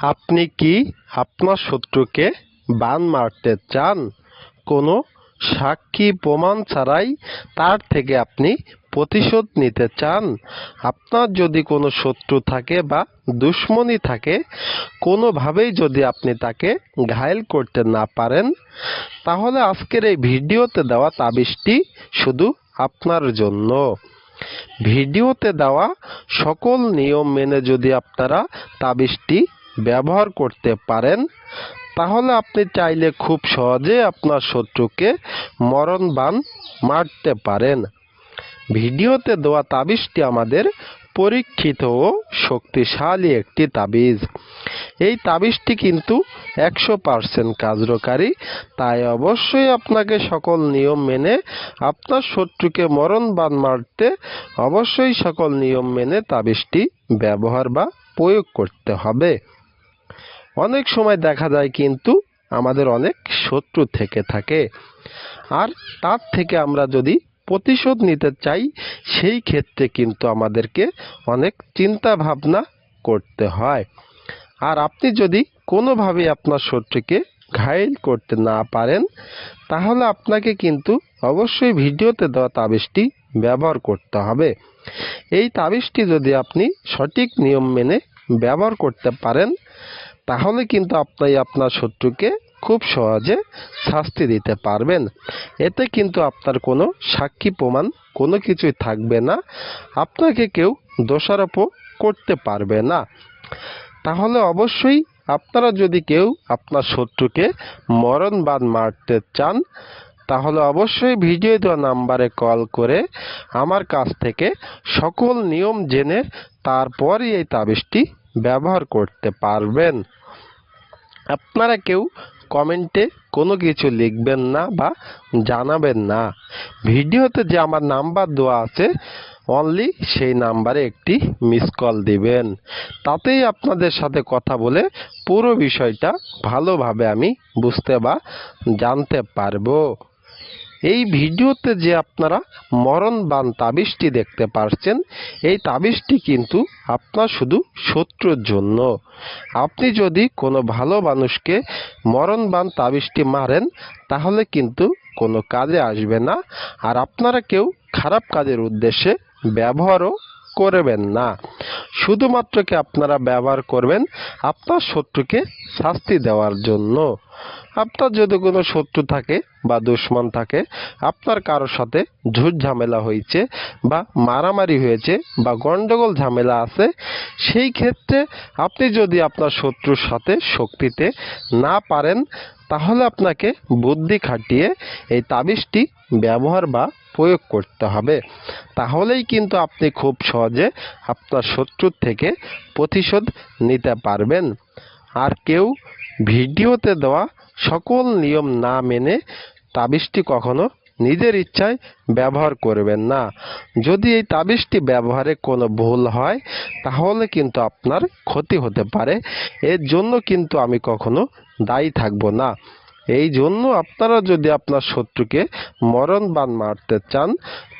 আপনি কি আপনার শত্রুকে বান মারতে চান? কোনো সাক্ষী প্রমাণ ছাড়াই তার থেকে আপনি প্রতিশোধ নিতে চান? আপনার যদি কোনো শত্রু থাকে বা দুশ্মনী থাকে, কোনোভাবেই যদি আপনি তাকে ঘায়েল করতে না পারেন, তাহলে আজকের এই ভিডিওতে দেওয়া তাবিজটি শুধু আপনার জন্য। ভিডিওতে দেওয়া সকল নিয়ম মেনে যদি আপনারা তাবিজটি ব্যবহার করতে পারেন, তাহলে আপনি চাইলে খুব সহজে আপনার শত্রুকে মরণ বান মারতে পারেন। ভিডিওতে দেওয়া তাবিজটি আমাদের পরীক্ষিত ও শক্তিশালী একটি তাবিজ। এই তাবিজটি কিন্তু একশো পার্সেন্ট কার্যকারী, তাই অবশ্যই আপনাকে সকল নিয়ম মেনে আপনার শত্রুকে মরণ বান মারতে অবশ্যই সকল নিয়ম মেনে তাবিজটি ব্যবহার বা প্রয়োগ করতে হবে। অনেক সময় দেখা যায় কিন্তু আমাদের অনেক শত্রু থেকে থাকে। আর তার থেকে আমরা যদি প্রতিশোধ নিতে চাই, সেই ক্ষেত্রে কিন্তু আমাদেরকে অনেক চিন্তা ভাবনা করতে হয়। আর আপনি যদি কোনোভাবে আপনার শত্রুকে ঘায়েল করতে না পারেন, তাহলে আপনাকে কিন্তু অবশ্যই ভিডিওতে দেওয়া তাবিজটি ব্যবহার করতে হবে। এই তাবিজটি যদি আপনি সঠিক নিয়ম মেনে ব্যবহার করতে পারেন তাহলে কিন্তু আপনি আপনার শত্রুকে খুব সহজে শাস্তি দিতে পারবেন। এতে কিন্তু আপনার কোনো সাক্ষী প্রমাণ কোনো কিছুই থাকবে না। আপনাকে কেউ দোষারোপও করতে পারবে না। তাহলে অবশ্যই আপনারা যদি কেউ আপনার শত্রুকে মরণ বাদ মারতে চান, তাহলে অবশ্যই ভিডিও দেওয়া নাম্বারে কল করে আমার কাছ থেকে সকল নিয়ম জেনে তারপরই এই তাবিজটি ব্যবহার করতে পারবেন। আপনারা কেউ কমেন্টে কোনো কিছু লিখবেন না বা জানাবেন না। ভিডিওতে যে আমার নাম্বার দেওয়া আছে অনলি সেই নাম্বারে একটি মিস কল দিবেন। তাতেই আপনাদের সাথে কথা বলে পুরো বিষয়টা ভালোভাবে আমি বুঝতে বা জানতে পারব। এই ভিডিওতে যে আপনারা মরণ বান তাবিজটি দেখতে পারছেন, এই তাবিজটি কিন্তু আপনার শুধু শত্রুর জন্য। আপনি যদি কোনো ভালো মানুষকে মরণ বান তাবিজটি মারেন, তাহলে কিন্তু কোনো কাজে আসবে না। আর আপনারা কেউ খারাপ কাজের উদ্দেশ্যে ব্যবহারও করবেন না। শুধুমাত্রকে আপনারা ব্যবহার করবেন আপনার শত্রুকে শাস্তি দেওয়ার জন্য। আপনার যদি কোনো শত্রু থাকে বা দুশ্মন থাকে, আপনার কারোর সাথে ঝুট ঝামেলা হয়েছে বা মারামারি হয়েছে বা গন্ডগোল ঝামেলা আছে, সেই ক্ষেত্রে আপনি যদি আপনার শত্রুর সাথে শক্তিতে না পারেন, তাহলে আপনাকে বুদ্ধি খাটিয়ে এই তাবিজটি ব্যবহার বা প্রয়োগ করতে হবে। তাহলেই কিন্তু আপনি খুব সহজে আপনার শত্রুর থেকে প্রতিশোধ নিতে পারবেন। আর কেউ ভিডিওতে দেওয়া সকল নিয়ম না মেনে তাবিজটি কখনো নিজের ইচ্ছায় ব্যবহার করবেন না। যদি এই তাবিজটি ব্যবহারে কোনো ভুল হয়, তাহলে কিন্তু আপনার ক্ষতি হতে পারে। এর জন্য কিন্তু আমি কখনো দায়ী থাকব না। এই জন্য আপনারা যদি আপনার শত্রুকে মরণ বান মারতে চান,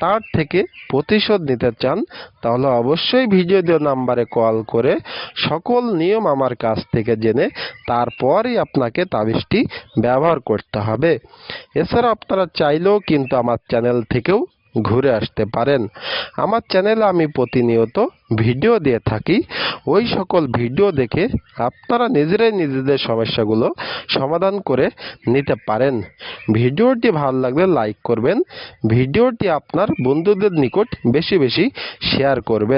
তার থেকে প্রতিশোধ নিতে চান, তাহলে অবশ্যই ভিডিও নাম্বারে কল করে সকল নিয়ম আমার কাছ থেকে জেনে তারপরই আপনাকে তাবিজটি ব্যবহার করতে হবে। এছাড়া আপনারা চাইলেও কিন্তু আমার চ্যানেল থেকেও ঘুরে আসতে পারেন। আমার চ্যানেলে আমি প্রতিনিয়ত ভিডিও দিয়ে থাকি। ওই সকল ভিডিও দেখে আপনারা নিজেরাই নিজেদের সমস্যাগুলো সমাধান করে নিতে পারেন। ভিডিওটি ভালো লাগলে লাইক করবেন। ভিডিওটি আপনার বন্ধুদের নিকট বেশি বেশি শেয়ার করবেন।